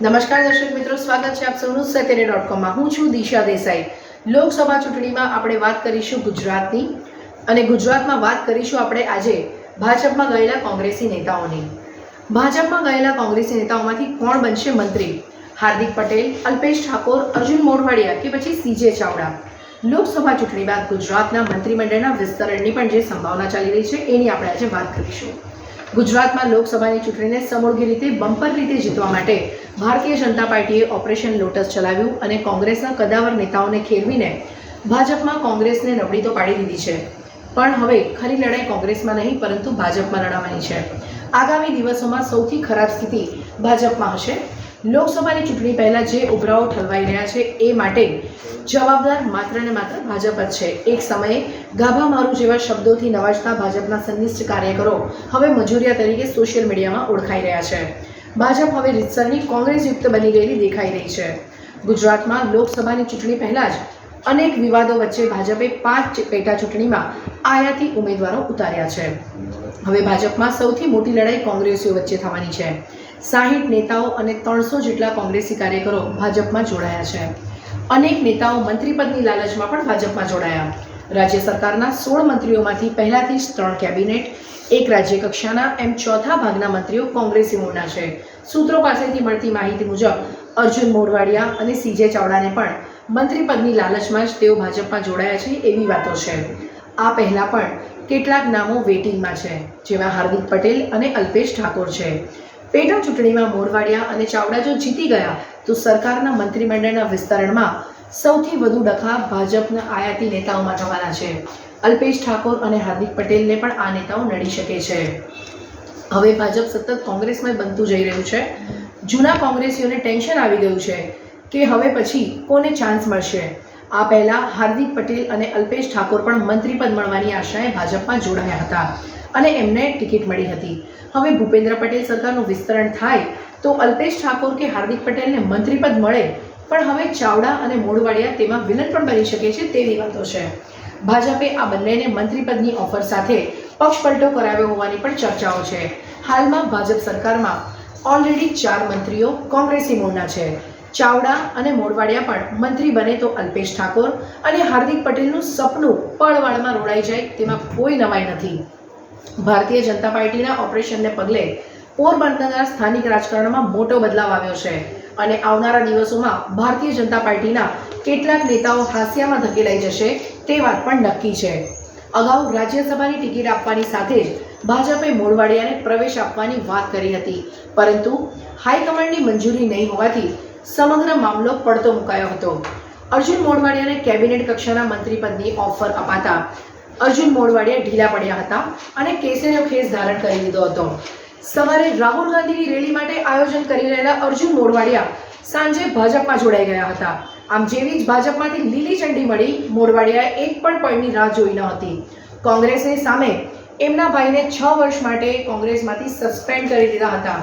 નમસ્કાર દર્શક મિત્રો, સ્વાગત છે આપ સૌનું સત્યને ડોટ કોમમાં હું છું દિશા દેસાઈ. લોકસભા ચૂંટણીમાં આપણે વાત કરીશું ગુજરાતની અને ગુજરાતમાં વાત કરીશું આપણે આજે ભાજપમાં ગયેલા કોંગ્રેસી નેતાઓની. ભાજપમાં ગયેલા કોંગ્રેસી નેતાઓમાંથી કોણ બનશે મંત્રી? હાર્દિક પટેલ, અલ્પેશ ઠાકોર, અર્જુન મોઢવાડિયા કે પછી સીજે ચાવડા? લોકસભા ચૂંટણી બાદ ગુજરાતના મંત્રીમંડળના વિસ્તરણની પણ જે સંભાવના ચાલી રહી છે, એની આપણે આજે વાત કરીશું. ગુજરાતમાં લોકસભાની ચૂંટણીને સમોળગી રીતે, બમ્પર રીતે જીતવા માટે ભારતીય જનતા પાર્ટીએ ઓપરેશન લોટસ ચલાવ્યું અને કોંગ્રેસના કદાવર નેતાઓને ખેરવીને ભાજપમાં કોંગ્રેસને નબળી તો પાડી દીધી છે. પણ હવે ખરી લડાઈ કોંગ્રેસમાં નહીં, પરંતુ ભાજપમાં લડાવાની છે. આગામી દિવસોમાં સૌથી ખરાબ સ્થિતિ ભાજપમાં હશે. લોકસભાની ચૂંટણી પહેલાં જે ઉભરાઓ ઠલવાઈ રહ્યા છે એ માટે જવાબદાર માત્ર ને માત્ર ભાજપ જ છે. એક સમયે ગાભા મારું જેવા શબ્દોથી નવાજતા ભાજપના સંનિષ્ઠ કાર્યકરો હવે મજૂરિયા તરીકે સોશિયલ મીડિયામાં ઓળખાઈ રહ્યા છે. ભાજપ હવે રીતસરની કોંગ્રેસયુક્ત બની ગયેલી દેખાઈ રહી છે. ગુજરાતમાં લોકસભાની ચૂંટણી પહેલાં જ અનેક વિવાદો વચ્ચે ભાજપે પાંચ પેટા ચૂંટણીમાં આયાતી ઉમેદવારો ઉતાર્યા છે. હવે ભાજપમાં સૌથી મોટી લડાઈ કોંગ્રેસીઓ વચ્ચે થવાની છે. સાહીઠ નેતાઓ અને ત્રણસો જેટલા કોંગ્રેસી કાર્યકરો ભાજપમાં જોડાયા છે. અનેક નેતાઓ મંત્રીપદની લાલચમાં પણ ભાજપમાં જોડાયા. રાજ્ય સરકારના સોળ મંત્રીઓમાંથી પહેલાથી જ ત્રણ કેબિનેટ, એક રાજ્ય કક્ષાના એમ ચોથા ભાગના મંત્રીઓ કોંગ્રેસી મૂળના છે. સૂત્રો પાસેથી મળતી માહિતી મુજબ, અર્જુન મોઢવાડિયા અને સીજે ચાવડાને પણ મંત્રીપદની લાલચમાં જ તેઓ ભાજપમાં જોડાયા છે એવી વાતો છે. આ પહેલાં પણ કેટલાક નામો વેટિંગમાં છે, જેમાં હાર્દિક પટેલ અને અલ્પેશ ઠાકોર છે. પેટા ચૂંટણીમાં મોરવાડિયા અને ચાવડા જો જીતી ગયા, તો સરકારના મંત્રીમંડળના વિસ્તરણમાં સૌથી વધુ ડખા ભાજપના આયાતી નેતાઓમાં થવાના છે. અલ્પેશ ઠાકોર અને હાર્દિક પટેલને પણ આ નેતાઓ નડી શકે છે. હવે ભાજપ સતત કોંગ્રેસમાં બનતું જઈ રહ્યું છે. જૂના કોંગ્રેસીઓને ટેન્શન આવી ગયું છે કે હવે પછી કોને ચાન્સ મળશે? આ પહેલાં હાર્દિક પટેલ અને અલ્પેશ ઠાકોર પણ મંત્રીપદ મળવાની આશાએ ભાજપમાં જોડાયા હતા. અને એમને ટિકિટ મળી હતી. હવે ભૂપેન્દ્ર પટેલ સરકારનું વિસ્તરણ થાય તો અલ્પેશ ઠાકોર કે હાર્દિક પટેલને મંત્રીપદ મળે. પણ હવે ચાવડા અને મોડવાડિયા તેમાં વિલન પણ બની શકે છે તેવી વાતો છે. ભાજપે આ બંનેને મંત્રીપદની ઓફર સાથે પક્ષપલટો કરાવ્યો હોવાની પણ ચર્ચાઓ છે. હાલમાં ભાજપ સરકારમાં ઓલરેડી ચાર મંત્રીઓ કોંગ્રેસી મૂળના છે. ચાવડા અને મોડવાડિયા પણ મંત્રી બને તો અલ્પેશ ઠાકોર અને હાર્દિક પટેલનું સપનું પળવાળમાં રોડાઈ જાય તેમાં કોઈ નવાઈ નથી. ભારતીય જનતા પાર્ટીના ઓપરેશનને પગલે પોરબંદરના સ્થાનિક રાજકારણમાં મોટો બદલાવ આવ્યો છે અને આવનારા દિવસોમાં ભારતીય જનતા પાર્ટીના કેટલાક નેતાઓ હાસ્યામાં ધકેલાઈ જશે તે વાત પણ નક્કી છે. અગાઉ રાજ્યસભાની ટિકિટ આપવાની સાથે જ ભાજપે મોડવાડિયાને પ્રવેશ આપવાની વાત કરી હતી, પરંતુ હાઈકમાન્ડની મંજૂરી નહીં હોવાથી સમગ્ર મામલો પડતો મુકાયો હતો. અર્જુન મોઢવાડિયાને કેબિનેટ કક્ષાના મંત્રીપદની ઓફર અપાતા અર્જુન મોડવાડિયા ઢીલા પડ્યા હતા અને કેસરીનો ખેસ ધારણ કરી લીધો હતો. સવારે રાહુલ ગાંધીની રેલી માટે આયોજન કરી રહેલા અર્જુન મોડવાડિયા સાંજે ભાજપમાં જોડાઈ ગયા હતા. આમ જેવી જ ભાજપમાંથી લીલી ઝંડી મળી મોડવાડિયાએ એક પણ પળની રાહ જોઈ ન હતી. કોંગ્રેસની સામે એમના ભાઈને છ વર્ષ માટે કોંગ્રેસમાંથી સસ્પેન્ડ કરી દીધા હતા.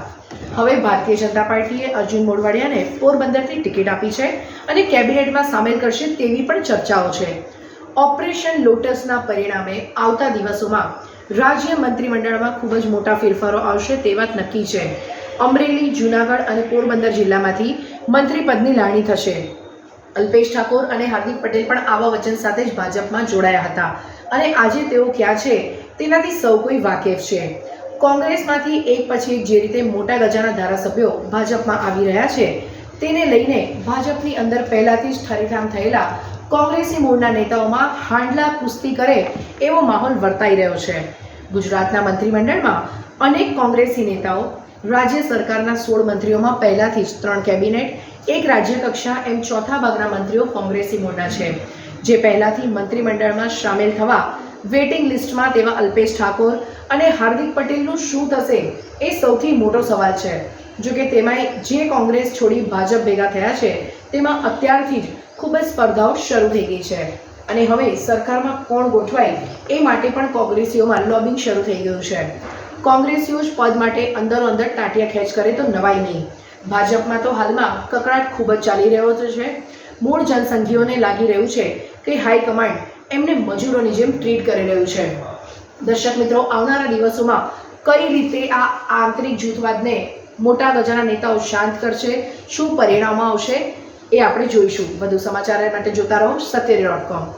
હવે ભારતીય જનતા પાર્ટીએ અર્જુન મોડવાડિયાને પોરબંદરથી ટિકિટ આપી છે અને કેબિનેટમાં સામેલ કરશે તેવી પણ ચર્ચાઓ છે. ઓપરેશન લોટસના પરિણામે આવતા દિવસોમાં રાજ્ય મંત્રીમંડળમાં ખૂબ જ મોટા ફેરફારો આવશે તે વાત નક્કી છે. અમરેલી, જૂનાગઢ અને પોરબંદર જિલ્લામાંથી મંત્રીપદની લાણી થશે. અલ્પેશ ઠાકોર અને હાર્દિક પટેલ પણ આવા વચન સાથે જ ભાજપમાં જોડાયા હતા અને આજે તેઓ ક્યાં છે તેનાથી સૌ કોઈ વાકેફ છે. કોંગ્રેસમાંથી એક પછી એક જે રીતે મોટા ગજાના ધારાસભ્યો ભાજપમાં આવી રહ્યા છે તેને લઈને ભાજપની અંદર પહેલાથી જ ઠરીઠામ થયેલા કોંગ્રેસી મૂળના નેતાઓમાં હાંડલા કુસ્તી કરે એવો માહોલ વર્તાઈ રહ્યો છે. ગુજરાતના મંત્રીમંડળમાં અનેક કોંગ્રેસી નેતાઓ, રાજ્ય સરકારના સોળ મંત્રીઓમાં પહેલાથી જ ત્રણ કેબિનેટ, એક રાજ્ય કક્ષા એમ ચોથા ભાગના મંત્રીઓ કોંગ્રેસી મૂળના છે. જે પહેલાથી મંત્રીમંડળમાં સામેલ થવા વેટિંગ લિસ્ટમાં તેવા અલ્પેશ ઠાકોર અને હાર્દિક પટેલનું શું થશે એ સૌથી મોટો સવાલ છે. જો કે તેમાંય જે કોંગ્રેસ છોડી ભાજપ ભેગા થયા છે, તેમાં અત્યારથી જ ખૂબ જ સ્પર્ધાઓ શરૂ થઈ ગઈ છે. અને હવે સરકારમાં કોણ ગોઠવાય એ માટે પણ કોંગ્રેસીઓમાં લોબિંગ શરૂ થઈ ગયું છે. કોંગ્રેસીઓ જ પદ માટે અંદરો અંદર ટાટિયા ખેંચ કરે તો નવાય નહીં. ભાજપમાં તો હાલમાં કકડાટ ખૂબ જ ચાલી રહ્યો છે. મૂળ જનસંઘીઓને લાગી રહ્યું છે કે હાઈકમાન્ડ એમને મજૂરોની જેમ ટ્રીટ કરી રહ્યું છે. દર્શક મિત્રો, આવનારા દિવસોમાં કઈ રીતે આ આંતરિક જૂથવાદને મોટા ગજાના નેતાઓ શાંત કરશે, શું પરિણામો આવશે એ આપણે જોઈશું. વધુ સમાચાર માટે જોતા રહો સત્યરે ડોટ કોમ.